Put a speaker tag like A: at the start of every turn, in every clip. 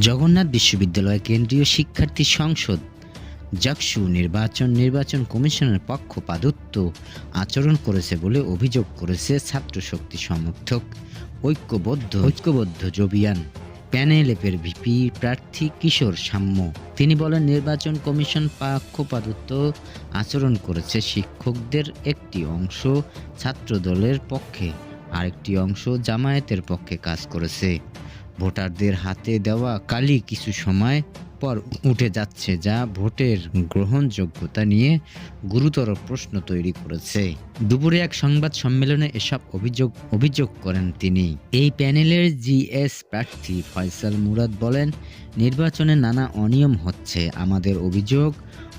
A: জগন্নাথ বিশ্ববিদ্যালয় কেন্দ্রীয় শিক্ষার্থী সংসদ, জাকসু নির্বাচন নির্বাচন কমিশনের পক্ষপাতিত্ব আচরণ করেছে বলে অভিযোগ করেছে ছাত্র শক্তি সমর্থক ঐক্যবদ্ধ ঐক্যবদ্ধ জবিয়ান। প্যানেল প্যানেলেপের ভিপি প্রার্থী কিশোর সাম্য। তিনি বলেন, নির্বাচন কমিশন পক্ষপাতিত্ব আচরণ করেছে শিক্ষকদের একটি অংশ ছাত্র দলের পক্ষে আরেকটি অংশ জামায়াতের পক্ষে কাজ করেছে। ভোটারদের হাতে দেওয়া কালি কিছু সময় পর উঠে যাচ্ছে যা ভোটের গ্রহণযোগ্যতা নিয়ে গুরুতর প্রশ্ন তৈরি করেছে। দুপুরে এক সংবাদ সম্মেলনে এসব অভিযোগ অভিযোগ করেন তিনি। এই প্যানেলের জিএস প্রার্থী ফয়সাল মুরাদ বলেন, নির্বাচনে নানা অনিয়ম হচ্ছে। আমাদের অভিযোগ,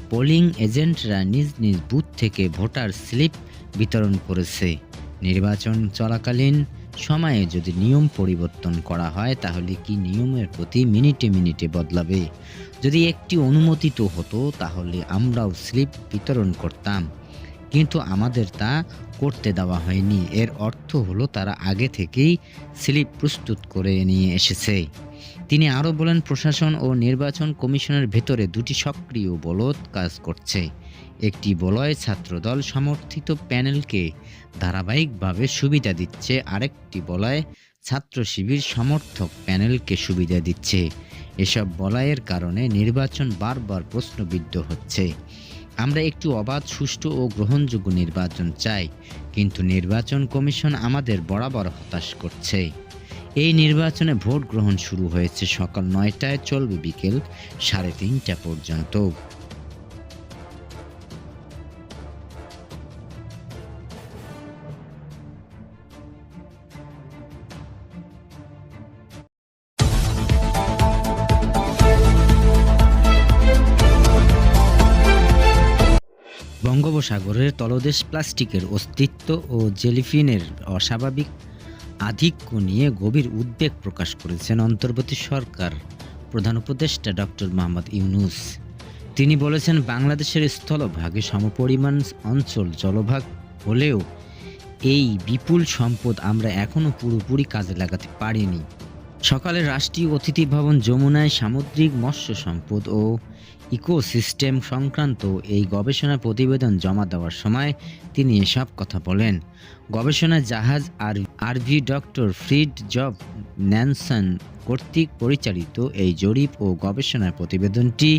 A: পোলিং এজেন্টরা নিজ নিজ বুথ থেকে ভোটার স্লিপ বিতরণ করেছে। নির্বাচন চলাকালীন সময়ে যদি নিয়ম পরিবর্তন করা হয়, তাহলে কি নিয়মের প্রতি মিনিটে মিনিটে বদলাবে? যদি একটি অনুমোদিত হতো, তাহলে আমরাও স্লিপ বিতরণ করতাম। কিন্তু আমাদের তা করতে দেওয়া হয়নি। এর অর্থ হলো তারা আগে থেকেই স্লিপ প্রস্তুত করে নিয়ে এসেছে। তিনি আরও বলেন, প্রশাসন ও নির্বাচন কমিশনের ভেতরে দুটি সক্রিয় বলদ কাজ করছে। একটি বলয় ছাত্রদল সমর্থিত প্যানেলকে ধারাবাহিকভাবে সুবিধা দিচ্ছে, আরেকটি বলয় ছাত্র শিবির সমর্থক প্যানেলকে সুবিধা দিচ্ছে। এসব বলয়ের কারণে নির্বাচন বারবার প্রশ্নবিদ্ধ হচ্ছে। আমরা একটু অবাধ, সুষ্ঠু ও গ্রহণযোগ্য নির্বাচন চাই, কিন্তু নির্বাচন কমিশন আমাদের বরাবর হতাশ করছে। এই নির্বাচনে ভোট গ্রহণ শুরু হয়েছে সকাল নয়টায়, চলবে বিকেল সাড়ে তিনটা পর্যন্ত। বঙ্গোপসাগরের তলদেশ প্লাস্টিকের অস্তিত্ব ও জেলিফিনের অস্বাভাবিক আধিক্য নিয়ে গভীর উদ্বেগ প্রকাশ করেছেন অন্তর্বর্তী সরকার, প্রধান উপদেষ্টা ডক্টর মোহাম্মদ ইউনুস। তিনি বলেছেন, বাংলাদেশের স্থলভাগে সমপরিমাণ অঞ্চল জলভাগ হলেও এই বিপুল সম্পদ আমরা এখনও পুরোপুরি কাজে লাগাতে পারিনি। সকালে রাষ্ট্রীয় অতিথি ভবন যমুনায় সামুদ্রিক মৎস্য সম্পদ ও ইকোসিস্টেম সংক্রান্ত এই গবেষণা প্রতিবেদন জমা দেওয়ার সময় তিনি এসব কথা বলেন। গবেষণা জাহাজ আর RV doctor Fridtjof Nansen কর্তৃক পরিচালিত এই জরিপ ও গবেষণা প্রতিবেদনটি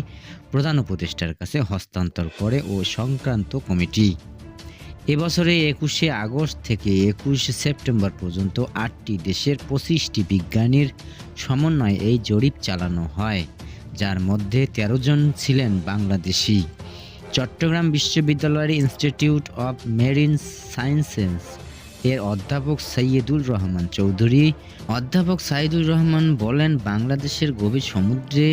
A: প্রধান উপদেষ্টার কাছে হস্তান্তর করে ও সংক্রান্ত কমিটি। এবছরে একুশে আগস্ট থেকে একুশে সেপ্টেম্বর পর্যন্ত আটটি দেশের পঁচিশটি বিজ্ঞানীর সমন্বয়ে এই জরিপ চালানো হয়, যার মধ্যে ১৩ জন ছিলেন বাংলাদেশি। চট্টগ্রাম বিশ্ববিদ্যালয়ের ইনস্টিটিউট অফ মেরিন সায়েন্সেস এর অধ্যাপক সৈয়দুল রহমান চৌধুরী। অধ্যাপক সাইদুর রহমান বলেন, বাংলাদেশের গভীর সমুদ্রে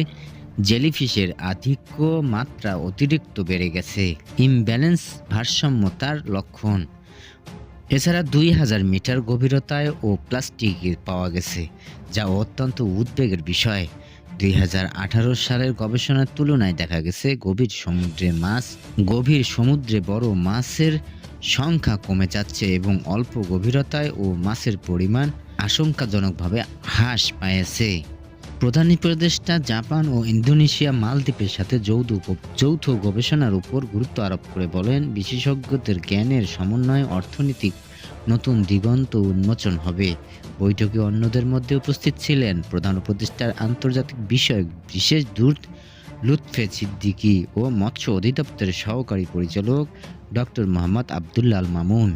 A: জেলিফিশের আধিক্য মাত্রা অতিরিক্ত বেড়ে গেছে। ইমব্যালেন্স ভারসাম্যতার লক্ষণ। এছাড়া দুই হাজার মিটার গভীরতায় ও প্লাস্টিক পাওয়া গেছে, যা অত্যন্ত উদ্বেগের বিষয়। দুই হাজার আঠারো সালের গবেষণার তুলনায় দেখা গেছে, গভীর সমুদ্রে মাছ, গভীর সমুদ্রে বড় মাছের সংখ্যা কমে যাচ্ছে এবং অল্প গভীরতায় ও মাছের পরিমাণ আশঙ্কাজনকভাবে হ্রাস পাইছে। প্রধান উপদেষ্টা জাপান ও ইন্দোনেশিয়া মালদ্বীপের সাথে যৌথ যৌথ গবেষণার উপর গুরুত্ব আরোপ করে বলেন, বিশেষজ্ঞদের জ্ঞানের সমন্বয়ে অর্থনৈতিক নতুন দিগন্ত উন্মোচন হবে। বৈঠকে অন্যদের মধ্যে উপস্থিত ছিলেন প্রধান উপদেষ্টার আন্তর্জাতিক বিষয়ক বিশেষ দূত লুৎফে সিদ্দিকী ও মৎস্য অধিদপ্তরের সহকারী পরিচালক ডক্টর মোহাম্মদ আবদুল্লাল মামুন।